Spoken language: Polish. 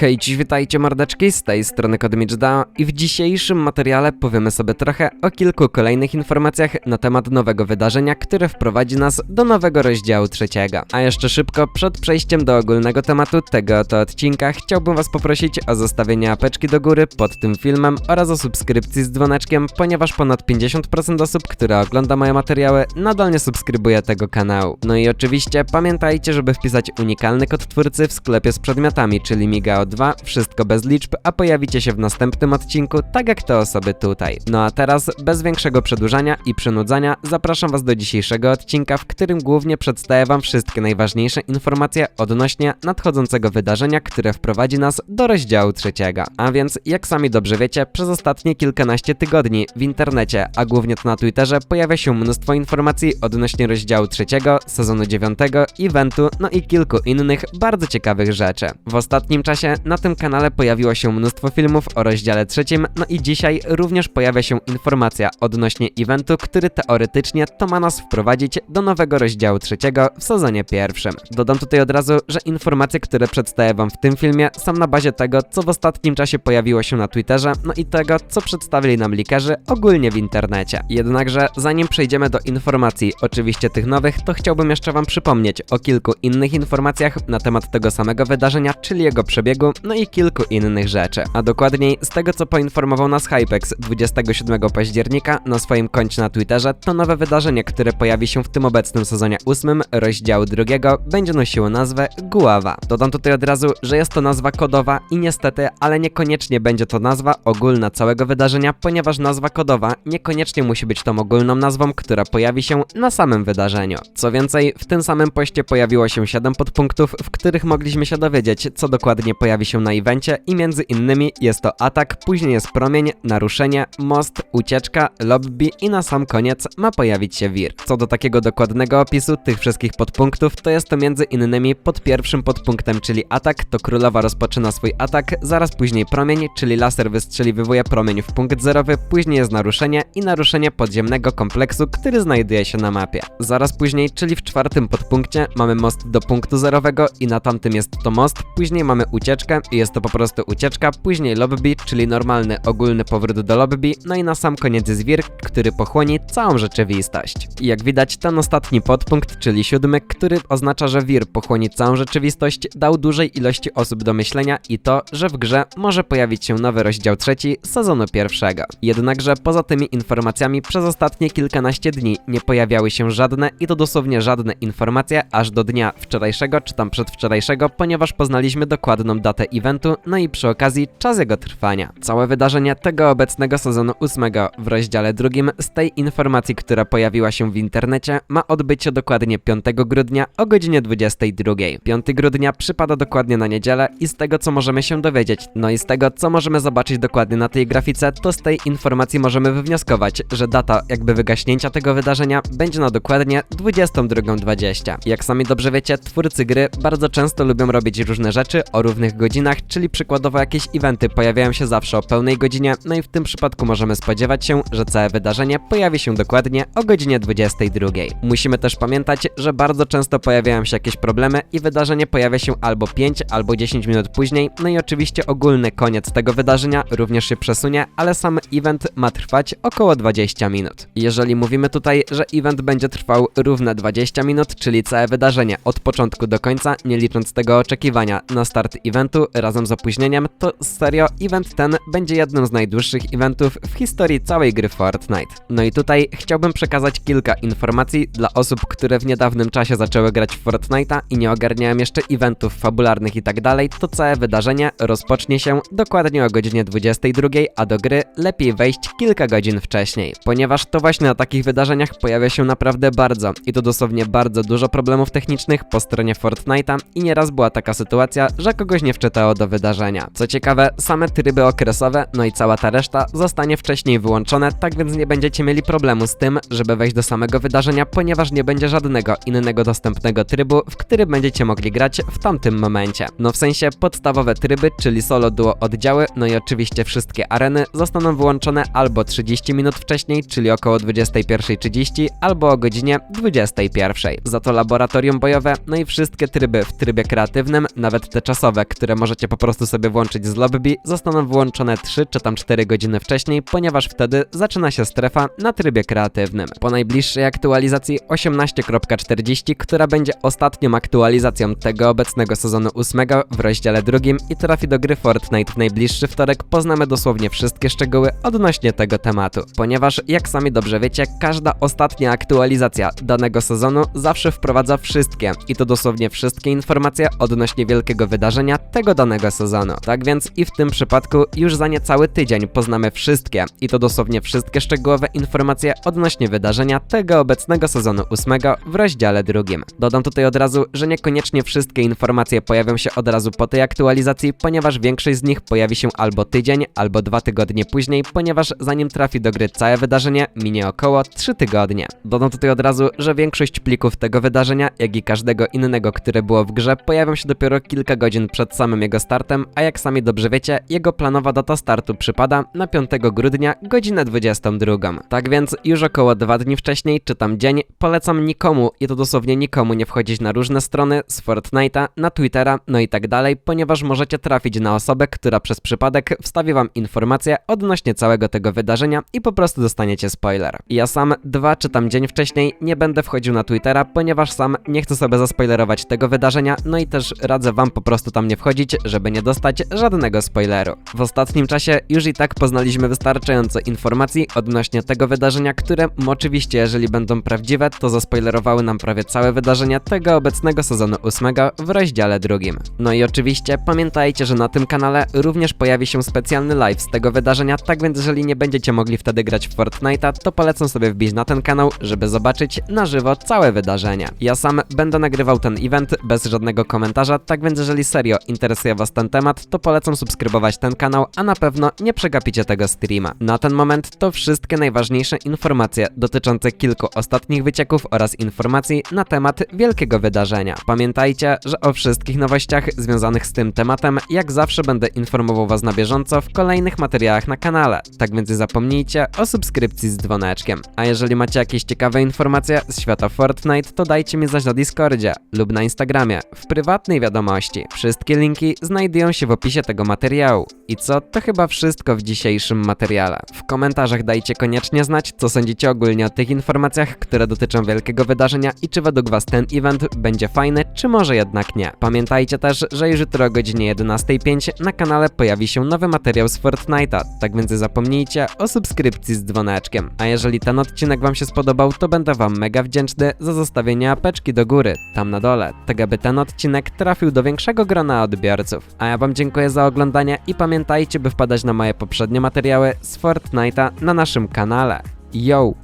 Hej, dziś witajcie mordeczki, z tej strony Kodmicz.da i w dzisiejszym materiale powiemy sobie trochę o kilku kolejnych informacjach na temat nowego wydarzenia, które wprowadzi nas do nowego rozdziału trzeciego. A jeszcze szybko, przed przejściem do ogólnego tematu tego oto odcinka, chciałbym was poprosić o zostawienie apeczki do góry pod tym filmem oraz o subskrypcji z dzwoneczkiem, ponieważ ponad 50% osób, które ogląda moje materiały, nadal nie subskrybuje tego kanału. No i oczywiście pamiętajcie, żeby wpisać unikalny kod twórcy w sklepie z przedmiotami, czyli Migao 2, wszystko bez liczb, a pojawicie się w następnym odcinku, tak jak te osoby tutaj. No a teraz, bez większego przedłużania i przynudzania, zapraszam was do dzisiejszego odcinka, w którym głównie przedstawię wam wszystkie najważniejsze informacje odnośnie nadchodzącego wydarzenia, które wprowadzi nas do rozdziału trzeciego. A więc, jak sami dobrze wiecie, przez ostatnie kilkanaście tygodni w internecie, a głównie to na Twitterze, pojawia się mnóstwo informacji odnośnie rozdziału trzeciego, sezonu dziewiątego, eventu, no i kilku innych bardzo ciekawych rzeczy. W ostatnim czasie na tym kanale pojawiło się mnóstwo filmów o rozdziale trzecim, no i dzisiaj również pojawia się informacja odnośnie eventu, który teoretycznie to ma nas wprowadzić do nowego rozdziału trzeciego w sezonie pierwszym. Dodam tutaj od razu, że informacje, które przedstawię wam w tym filmie są na bazie tego, co w ostatnim czasie pojawiło się na Twitterze, no i tego, co przedstawili nam likerzy ogólnie w internecie. Jednakże, zanim przejdziemy do informacji, oczywiście tych nowych, to chciałbym jeszcze wam przypomnieć o kilku innych informacjach na temat tego samego wydarzenia, czyli jego przebiegu, no i kilku innych rzeczy. A dokładniej, z tego co poinformował nas Hypex 27 października na swoim koncie na Twitterze, to nowe wydarzenie, które pojawi się w tym obecnym sezonie 8 rozdziału drugiego, będzie nosiło nazwę Guava. Dodam tutaj od razu, że jest to nazwa kodowa i niestety, ale niekoniecznie będzie to nazwa ogólna całego wydarzenia, ponieważ nazwa kodowa niekoniecznie musi być tą ogólną nazwą, która pojawi się na samym wydarzeniu. Co więcej, w tym samym poście pojawiło się 7 podpunktów, w których mogliśmy się dowiedzieć, co dokładnie pojawi się na evencie i między innymi jest to atak, później jest promień, naruszenie, most, ucieczka, lobby i na sam koniec ma pojawić się wir. Co do takiego dokładnego opisu tych wszystkich podpunktów, to jest to między innymi pod pierwszym podpunktem, czyli atak, to królowa rozpoczyna swój atak, zaraz później promień, czyli laser wystrzeliwuje promień w punkt zerowy, później jest naruszenie i naruszenie podziemnego kompleksu, który znajduje się na mapie. Zaraz później, czyli w czwartym podpunkcie, mamy most do punktu zerowego i na tamtym jest to most, później mamy ucieczkę i jest to po prostu ucieczka, później lobby, czyli normalny, ogólny powrót do lobby, no i na sam koniec zwir, który pochłoni całą rzeczywistość. I jak widać, ten ostatni podpunkt, czyli siódmy, który oznacza, że wir pochłoni całą rzeczywistość, dał dużej ilości osób do myślenia i to, że w grze może pojawić się nowy rozdział trzeci sezonu pierwszego. Jednakże poza tymi informacjami przez ostatnie kilkanaście dni nie pojawiały się żadne i to dosłownie żadne informacje aż do dnia wczorajszego czy tam przedwczorajszego, ponieważ poznaliśmy dokładną datę eventu, no i przy okazji czas jego trwania. Całe wydarzenie tego obecnego sezonu ósmego w rozdziale drugim z tej informacji, która pojawiła się w internecie, ma odbycie dokładnie 5 grudnia o godzinie 22. 5 grudnia przypada dokładnie na niedzielę i z tego co możemy się dowiedzieć, no i z tego co możemy zobaczyć dokładnie na tej grafice, to z tej informacji możemy wywnioskować, że data jakby wygaśnięcia tego wydarzenia będzie na dokładnie 22.20. Jak sami dobrze wiecie, twórcy gry bardzo często lubią robić różne rzeczy o równych godzinach, czyli przykładowo jakieś eventy pojawiają się zawsze o pełnej godzinie, no i w tym przypadku możemy spodziewać się, że całe wydarzenie pojawi się dokładnie o godzinie 22. Musimy też pamiętać, że bardzo często pojawiają się jakieś problemy i wydarzenie pojawia się albo 5, albo 10 minut później, no i oczywiście ogólny koniec tego wydarzenia również się przesunie, ale sam event ma trwać około 20 minut. Jeżeli mówimy tutaj, że event będzie trwał równe 20 minut, czyli całe wydarzenie od początku do końca, nie licząc tego oczekiwania na start eventu razem z opóźnieniem, to serio event ten będzie jednym z najdłuższych eventów w historii całej gry Fortnite. No i tutaj chciałbym przekazać kilka informacji dla osób, które w niedawnym czasie zaczęły grać w Fortnite'a i nie ogarniają jeszcze eventów fabularnych i tak dalej, to całe wydarzenie rozpocznie się dokładnie o godzinie 22, a do gry lepiej wejść kilka godzin wcześniej, ponieważ to właśnie na takich wydarzeniach pojawia się naprawdę bardzo i to dosłownie bardzo dużo problemów technicznych po stronie Fortnite'a i nieraz była taka sytuacja, że kogoś nie wczytało do wydarzenia. Co ciekawe, same tryby okresowe, no i cała ta reszta zostanie wcześniej wyłączone, tak więc nie będziecie mieli problemu z tym, żeby wejść do samego wydarzenia, ponieważ nie będzie żadnego innego dostępnego trybu, w którym będziecie mogli grać w tamtym momencie. No w sensie podstawowe tryby, czyli solo, duo, oddziały, no i oczywiście wszystkie areny zostaną wyłączone albo 30 minut wcześniej, czyli około 21.30, albo o godzinie 21.00. Za to laboratorium bojowe, no i wszystkie tryby w trybie kreatywnym, nawet te czasowe, które które możecie po prostu sobie włączyć z lobby, zostaną wyłączone 3 czy tam 4 godziny wcześniej, ponieważ wtedy zaczyna się strefa na trybie kreatywnym. Po najbliższej aktualizacji 18.40, która będzie ostatnią aktualizacją tego obecnego sezonu 8 w rozdziale drugim i trafi do gry Fortnite w najbliższy wtorek, poznamy dosłownie wszystkie szczegóły odnośnie tego tematu. Ponieważ, jak sami dobrze wiecie, każda ostatnia aktualizacja danego sezonu zawsze wprowadza wszystkie i to dosłownie wszystkie informacje odnośnie wielkiego wydarzenia tego danego sezonu. Tak więc i w tym przypadku już za niecały tydzień poznamy wszystkie i to dosłownie wszystkie szczegółowe informacje odnośnie wydarzenia tego obecnego sezonu 8 w rozdziale drugim. Dodam tutaj od razu, że niekoniecznie wszystkie informacje pojawią się od razu po tej aktualizacji, ponieważ większość z nich pojawi się albo tydzień, albo dwa tygodnie później, ponieważ zanim trafi do gry całe wydarzenie, minie około 3 tygodnie. Dodam tutaj od razu, że większość plików tego wydarzenia, jak i każdego innego, które było w grze, pojawią się dopiero kilka godzin przed samym jego startem, a jak sami dobrze wiecie, jego planowa data startu przypada na 5 grudnia, godzinę 22. Tak więc już około dwa dni wcześniej, czy tam dzień, polecam nikomu, i to dosłownie nikomu, nie wchodzić na różne strony z Fortnite'a, na Twittera, no i tak dalej, ponieważ możecie trafić na osobę, która przez przypadek wstawi wam informację odnośnie całego tego wydarzenia i po prostu dostaniecie spoiler. Ja sam dwa czy tam dzień wcześniej nie będę wchodził na Twittera, ponieważ sam nie chcę sobie zaspoilerować tego wydarzenia, no i też radzę wam po prostu tam nie wchodzić, żeby nie dostać żadnego spoileru. W ostatnim czasie już i tak poznaliśmy wystarczająco informacji odnośnie tego wydarzenia, które oczywiście, jeżeli będą prawdziwe, to zaspoilerowały nam prawie całe wydarzenia tego obecnego sezonu 8 w rozdziale drugim. No i oczywiście pamiętajcie, że na tym kanale również pojawi się specjalny live z tego wydarzenia, tak więc jeżeli nie będziecie mogli wtedy grać w Fortnite'a, to polecam sobie wbić na ten kanał, żeby zobaczyć na żywo całe wydarzenie. Ja sam będę nagrywał ten event bez żadnego komentarza, tak więc jeżeli serio interesuje was ten temat, to polecam subskrybować ten kanał, a na pewno nie przegapicie tego streama. Na ten moment to wszystkie najważniejsze informacje dotyczące kilku ostatnich wycieków oraz informacji na temat wielkiego wydarzenia. Pamiętajcie, że o wszystkich nowościach związanych z tym tematem, jak zawsze będę informował was na bieżąco w kolejnych materiałach na kanale, tak więc nie zapomnijcie o subskrypcji z dzwoneczkiem. A jeżeli macie jakieś ciekawe informacje z świata Fortnite, to dajcie mi znać na Discordzie lub na Instagramie, w prywatnej wiadomości. Wszystkie linki znajdują się w opisie tego materiału. I co, to chyba wszystko w dzisiejszym materiale. W komentarzach dajcie koniecznie znać, co sądzicie ogólnie o tych informacjach, które dotyczą wielkiego wydarzenia i czy według was ten event będzie fajny, czy może jednak nie. Pamiętajcie też, że już jutro o godzinie 11.05 na kanale pojawi się nowy materiał z Fortnite'a, tak więc zapomnijcie o subskrypcji z dzwoneczkiem. A jeżeli ten odcinek wam się spodobał, to będę wam mega wdzięczny za zostawienie apeczki do góry, tam na dole, tak aby ten odcinek trafił do większego grona odbiorców. A ja wam dziękuję za oglądanie i pamiętajcie, by wpadać na moje poprzednie materiały z Fortnite'a na naszym kanale. Yo!